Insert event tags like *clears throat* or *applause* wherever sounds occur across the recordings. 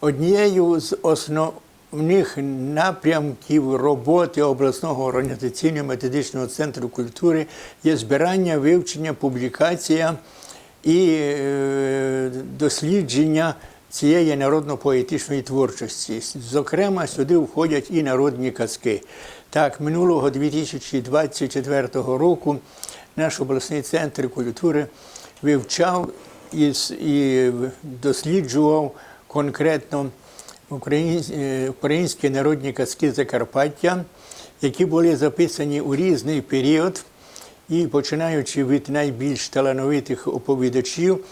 однією з основних напрямків роботи обласного організаційно-методичного центру культури є збирання, вивчення, публікація і е, дослідження цієї народно-поетичної творчості. Зокрема, сюди входять і народні казки. Так, минулого 2024 року наш обласний центр культури вивчав і досліджував конкретно е, українські народні казки Закарпаття, які були записані у різний період, і починаючи від найбільш талановитих оповідачів,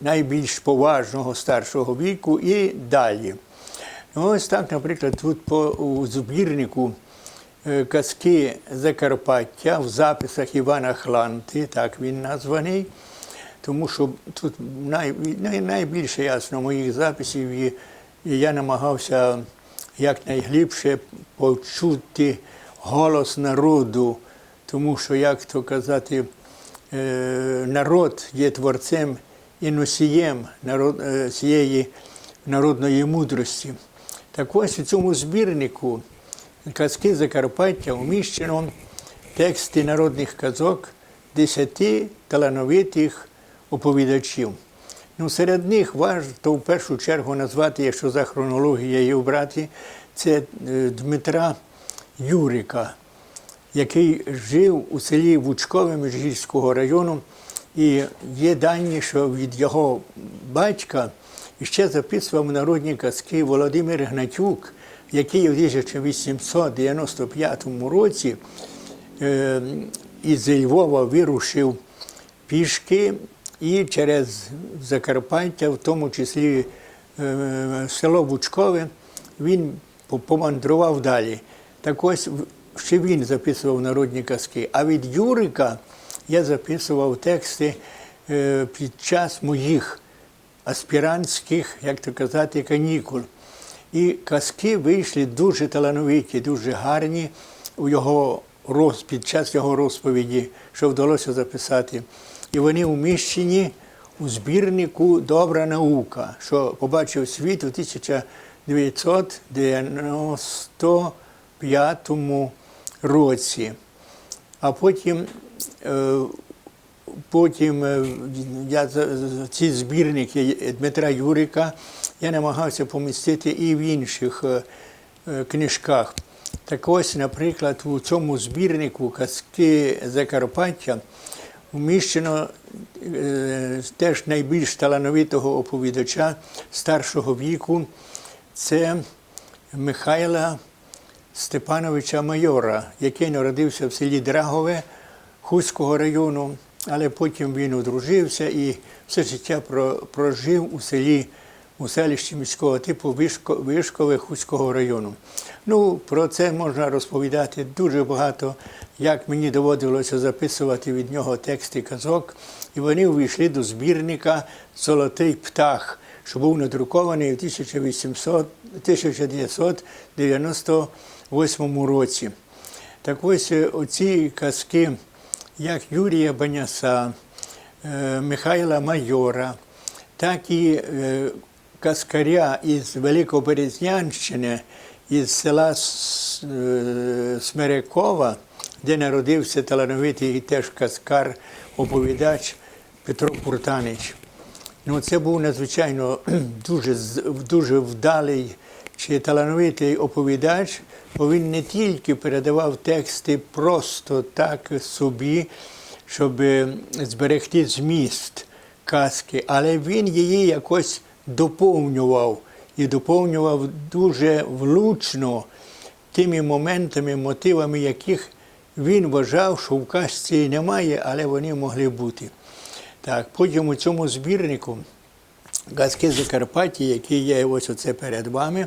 найбільш поважного старшого віку і далі. Ну, Ось так, наприклад, тут по у збірнику е, казки Закарпаття в записах Івана Хланти, так він названий, тому що тут най, най, найбільше ясно моїх записів, і, і я намагався якнайглибше почути голос народу, тому що, як то казати, е, народ є творцем і носієм народ, е, цієї народної мудрості. Так ось у цьому збірнику казки Закарпаття уміщено тексти народних казок десяти талановитих оповідачів. Ну, серед них варто в першу чергу назвати, якщо за хронологією брати, це е, Дмитра Юрика, який жив у селі Вучкове Міжгірського району. І є дані, що від його батька ще записував народні казки Володимир Гнатюк, який у 1895 році е, із Львова вирушив пішки і через Закарпаття, в тому числі е, село Вучкове, він помандрував далі. Так ось ще він записував народні казки. А від Юрика я записував тексти е, під час моїх аспірантських, як то казати, канікул. І казки вийшли дуже талановиті, дуже гарні у його роз, під час його розповіді, що вдалося записати. І вони уміщені у збірнику Добра наука, що побачив світ у 1995 році. А потім, е, потім е, я ці збірники Дмитра Юрика я намагався помістити і в інших е, книжках. Так ось, наприклад, у цьому збірнику казки Закарпаття вміщено е, теж найбільш талановитого оповідача старшого віку. Це Михайла Степановича Майора, який народився в селі Драгове Хуського району, але потім він одружився і все життя прожив у селі, у селищі міського типу Вишко- Вишкове Хуського району. Ну, про це можна розповідати дуже багато, як мені доводилося записувати від нього тексти казок, і вони увійшли до збірника Золотий птах, що був надрукований у 1800 1998 році. Так ось е, оці казки, як Юрія Баняса, е, Михайла Майора, так і е, каскаря із Великоберезнянщини, із села е, де народився талановитий теж каскар, оповідач Петро Пуртанич. Ну, це був надзвичайно *clears throat* дуже, дуже вдалий чи талановитий оповідач, бо він не тільки передавав тексти просто так собі, щоб зберегти зміст казки, але він її якось доповнював і доповнював дуже влучно тими моментами, мотивами, яких він вважав, що в казці немає, але вони могли бути. Так, потім у цьому збірнику казки Закарпаття, який є ось оце перед вами,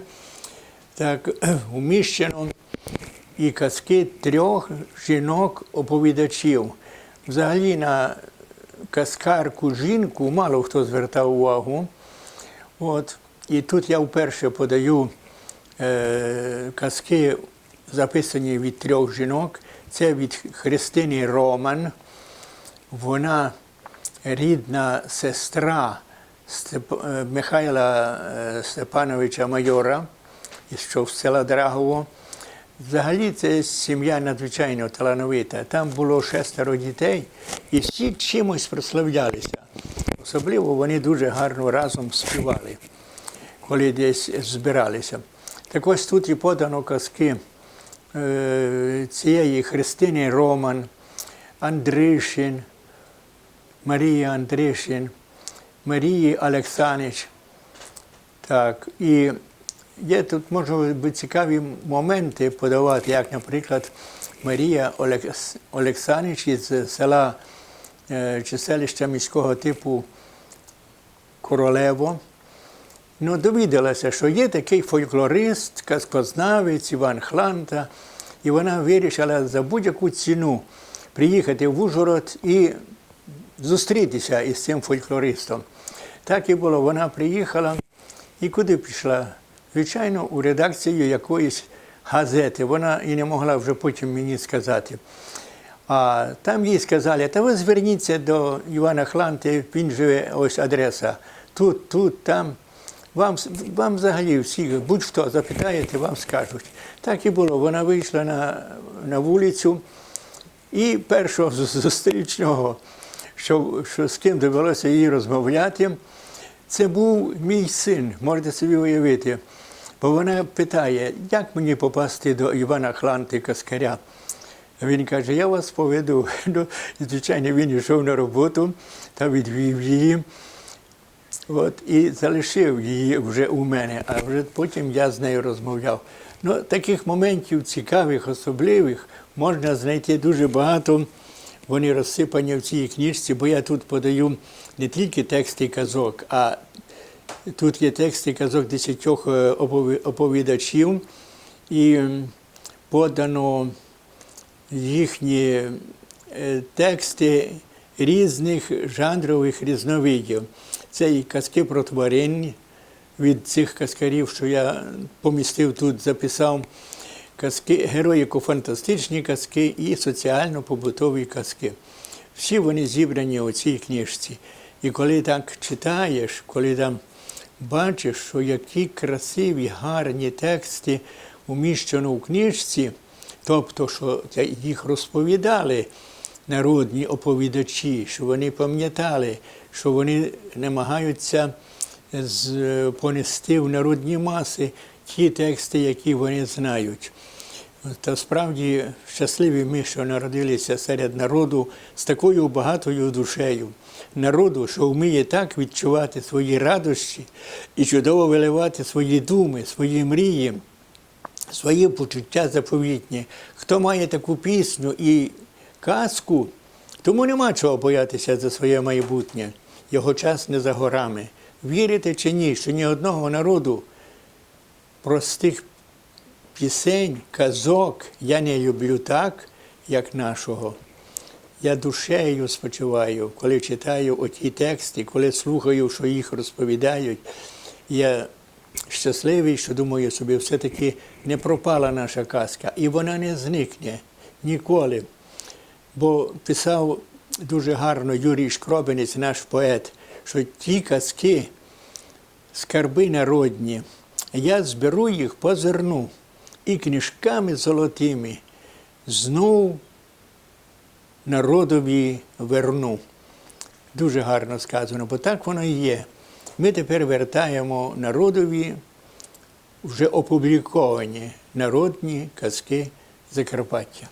так, *clears throat* уміщено і казки трьох жінок-оповідачів. Взагалі на казкарку жінку мало хто звертав увагу. От. І тут я вперше подаю е, казки, записані від трьох жінок. Це від Христини Роман. Вона рідна сестра Степ- е, Михайла е, Степановича Майора, що з села Драгово. Взагалі це сім'я надзвичайно талановита. Там було шестеро дітей, і всі чимось прославлялися. Особливо вони дуже гарно разом співали, коли десь збиралися. Так ось тут і подано казки е, цієї Христини Роман, Андришин, Марія Андришин, Марії Олександрич. Так, і є тут можуть цікаві моменти подавати, як, наприклад, Марія Олекс... Олександрич із села чи селища міського типу Королево. Ну, довідалася, що є такий фольклорист, казкознавець Іван Хланта, і вона вирішила за будь-яку ціну приїхати в Ужгород і зустрітися із цим фольклористом. Так і було. Вона приїхала і куди пішла? Звичайно, у редакцію якоїсь газети. Вона і не могла вже потім мені сказати. А там їй сказали, та ви зверніться до Івана Хланти, він живе, ось адреса. Тут, тут, там. Вам, вам взагалі всі, будь-хто запитаєте, вам скажуть. Так і було. Вона вийшла на, на вулицю, і першого зустрічного, що, що з ким довелося їй розмовляти, це був мій син, можете собі уявити. Бо вона питає, як мені попасти до Івана Хланти Каскаря. Він каже, я вас поведу. *laughs* Ну, звичайно, він йшов на роботу та відвів її. От, і залишив її вже у мене, а вже потім я з нею розмовляв. Ну, таких моментів цікавих, особливих можна знайти дуже багато. Вони розсипані в цій книжці, бо я тут подаю не тільки тексти казок, а тут є тексти казок десятьох е, оповідачів, і подано їхні е, тексти різних жанрових різновидів. Це і казки про тварин від цих казкарів, що я помістив тут, записав казки, героїко-фантастичні казки і соціально-побутові казки. Всі вони зібрані у цій книжці. І коли так читаєш, коли там бачиш, що які красиві, гарні тексти уміщено у книжці, тобто, що їх розповідали народні оповідачі, що вони пам'ятали, що вони намагаються понести в народні маси ті тексти, які вони знають. Та справді щасливі ми, що народилися серед народу з такою багатою душею. Народу, що вміє так відчувати свої радощі і чудово виливати свої думи, свої мрії, свої почуття заповітні. Хто має таку пісню і казку, тому нема чого боятися за своє майбутнє. Його час не за горами. Вірите чи ні, що ні одного народу простих пісень, казок я не люблю так, як нашого. Я душею спочиваю, коли читаю оті тексти, коли слухаю, що їх розповідають. Я щасливий, що думаю собі, все-таки не пропала наша казка, і вона не зникне ніколи. Бо писав дуже гарно Юрій Шкробинець, наш поет, що ті казки, скарби народні, я зберу їх по зерну і книжками золотими знов народові верну. Дуже гарно сказано, бо так воно і є. Ми тепер вертаємо народові вже опубліковані народні казки Закарпаття.